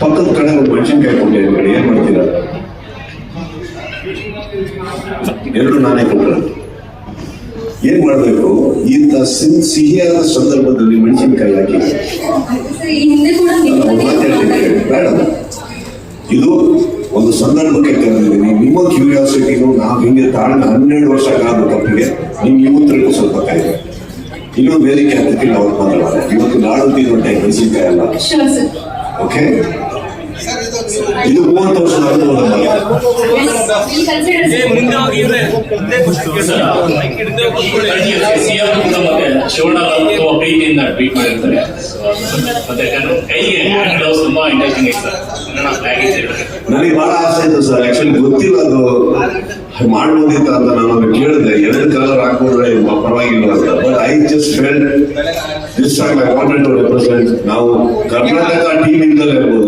ಪಕ್ಕದ ಕಡೆ ಒಂದು ಮೆಣಸಿನ್ಕಾಯಿ ಕೊಟ್ಟಿದ್ದೀನಿ ಏನ್ ಮಾಡ್ತೀರಾ? ಎರಡು ನಾನೇ ಕೊಟ್ಟರೆ ಏನ್ ಮಾಡ್ಬೇಕು? ಇಂತ ಸಿಹಿ ಸಿಹಿಯಾದ ಸಂದರ್ಭದಲ್ಲಿ ಮೆಣಸಿನ್ಕಾಯಿ ಹಾಕಿ. ಬೇಡ. ಇದು ಒಂದು ಸಂದರ್ಭಕ್ಕೆ ಕರೆದಿದ್ದೀನಿ ನಿಮ್ಮ ಕ್ಯೂರಿಯಾಸಿಟಿನು ನಾವು ಹಿಂಗೆ ತಾಳ್ಮೆ ಹನ್ನೆರಡು ವರ್ಷ ಕಾದ ತಪ್ಪಿಗೆ ನಿಮ್ಗೆ ಇವತ್ತರಿಗೂ ಸ್ವಲ್ಪ ಕಾಯಿದೆ ಇನ್ನೊಂದು ಬೇರೆ ಹತ್ತಿಲ್ಲ ಅವ್ರು ಬಂದ್ರೆ ಇವತ್ತು ನಾಡು ತಿನ್ನೊಟ್ಟೆ ಮೆಣಸಿನ್ಕಾಯಿ ಅಲ್ಲ ಓಕೆ ಇದು ಮೂವತ್ತು ವರ್ಷದ ಅನುಭವ ಶಿವಣ್ಣ ಅವರು ತುಂಬಾ ಪ್ರೀತಿಯಿಂದ ಟ್ವೀಟ್ ಮಾಡಿರ್ತಾರೆ ಮತ್ತೆ ಕೈಗೆ ಗ್ಲೌಸ್ ತುಂಬಾ ಇಂಟ್ರೆಸ್ಟಿಂಗ್ ಐತೆ ನನಗೆ ಬಹಳ ಆಸೆ ಇತ್ತು ಸರ್. ಆಕ್ಚುಲಿ ಗೊತ್ತಿಲ್ಲ ಅದು. ಮಾಡ್ಬೋದಿತ್ತ ಅಂತ ನಾನು ಕೇಳಿದೆ. ಎರಡು ಕಲರ್ ಹಾಕೊಂಡ್ರೆ ಮ- ಪರವಾಗಿಲ್ಲ ಅಂತ. I just felt this time I wanted to represent now Karnataka team in the level.